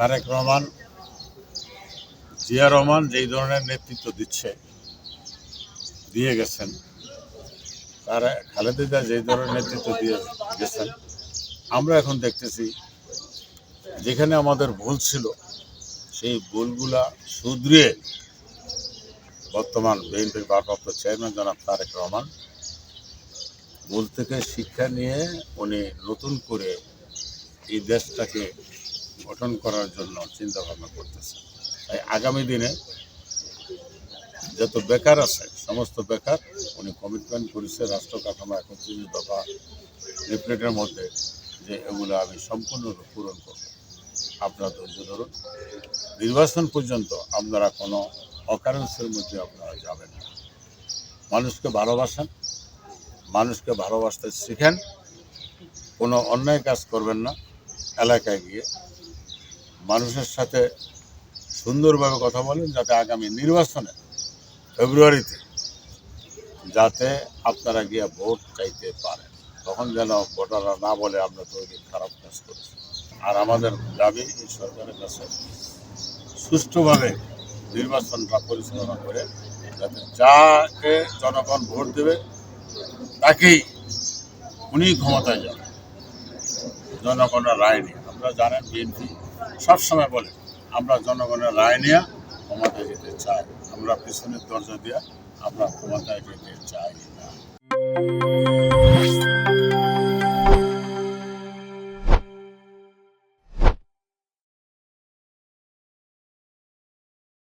তারেক রহমান, জিয়া রহমান যেই ধরনের নেতৃত্ব দিচ্ছে, দিয়ে গেছেন। তারা খালেদা যেই ধরনের নেতৃত্ব দিয়ে গেছেন। আমরা এখন দেখতেছি, যেখানে আমাদের ভুল ছিল, সেই ভুলগুলা শুধরিয়ে বর্তমান বিএনপির ভারপ্রাপ্ত চেয়ারম্যান জনাব তারেক রহমান ভুল থেকে শিক্ষা নিয়ে উনি নতুন করে এই দেশটাকে গঠন করার জন্য চিন্তা ভাবনা করতেছে। তাই আগামী দিনে যত বেকার আছে, সমস্ত বেকার, উনি কমিটমেন্ট করেছে রাষ্ট্র কাঠামো একত্রিশ দফা লিফলেটের মধ্যে যে এগুলো আমি সম্পূর্ণরূপে পূরণ করব। আপনারা ধৈর্য ধরুন। নির্বাচন পর্যন্ত আপনারা কোনো অকারেন্সের মধ্যে আপনারা যাবেন না। মানুষকে ভালোবাসেন, মানুষকে ভালোবাসতে শিখেন, কোনো অন্যায় কাজ করবেন না। এলাকায় গিয়ে মানুষের সাথে সুন্দরভাবে কথা বলেন যাতে আগামী নির্বাচনে ফেব্রুয়ারিতে যাতে আপনারা গিয়ে ভোট চাইতে পারেন। তখন যেন ভোটাররা না বলে আমরা তো খারাপ কাজ করেছি। আর আমাদের দাবি, এই সরকারের কাছে সুষ্ঠুভাবে নির্বাচনটা পরিচালনা করে যাতে যাকে জনগণ ভোট দেবে, তাকেই উনি ক্ষমতায় যাবে জনগণের রায় নিয়ে আপনারা জানেন বিএনপি সবসময় বলে, আমরা জনগণের রায় নিয়ে ক্ষমতায় যেতে চাই। আমরা পিছনের দরজা দিয়ে আমরা ক্ষমতায় যেতে চাই না।